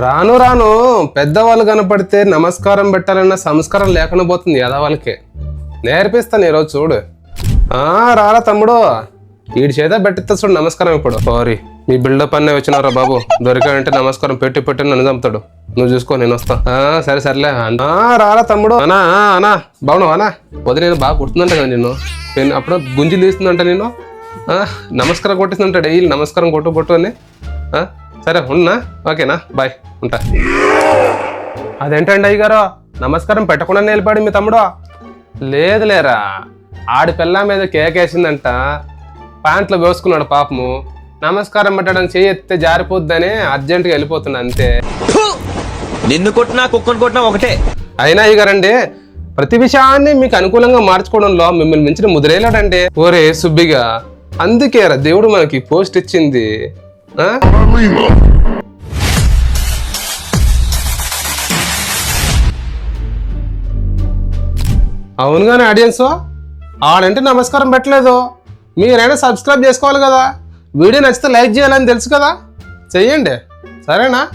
రాను రాను పెద్దవాళ్ళు కనపడితే నమస్కారం పెట్టాలన్న సంస్కారం లేకుండా పోతుంది వాళ్ళకి. నేర్పిస్తాను ఈరోజు చూడు. ఆ రారా తమ్ముడు. వీడి చేత పెట్టిస్తా చూడు నమస్కారం ఇప్పుడు. సారీ మీ బిల్డప్ అన్నీ వచ్చినారా బాబు? దొరికాడంటే నమస్కారం పెట్టి పెట్టి నన్ను చంపుతాడు. నువ్వు చూసుకో నేను వస్తా. సరే సర్లే. రారా తమ్ముడు. అనా అనా బాగున్నావు అనా వదిన నేను బాగా కుడుతుందంట కదా నిన్ను. నేను అప్పుడు గుంజి తీస్తుందంట నేను నమస్కారం కొట్టిస్తుంటాడు డైలీ. నమస్కారం కొట్టు కొట్టు అని. సరే ఉన్నా? ఓకేనా? బాయ్. ఉంటా. అదేంటండి అయ్యగారు? నమస్కారం పెట్టకుండా నిలబడి మీ తమ్ముడు? లేదు లేరా. ఆడి పిల్ల మీద కేకేసిందంట. ప్యాంట్లో వేసుకున్నాడు పాపము. నమస్కారం పెట్టడం చేయి ఎత్తే జారిపోద్దని అర్జెంటుగా వెళ్ళిపోతున్నా అంతే. నిన్ను కొట్టినా కుక్కను కొట్టినా ఒకటే. అయినా అయ్యగారండి ప్రతి విషయాన్ని మీకు అనుకూలంగా మార్చుకోవడంలో మిమ్మల్ని మించిన ముదిరేలాడండి. ఓరే సుబ్బిగా అందుకేరా దేవుడు మనకి పోస్ట్ ఇచ్చింది. ఆ? అవునుగానే ఆడియన్స్ ఆడంటే నమస్కారం పెట్టలేదు. మీరైనా సబ్స్క్రైబ్ చేసుకోవాలి కదా. వీడియో నచ్చితే లైక్ చేయాలని తెలుసు కదా. చెయ్యండి. సరేనా?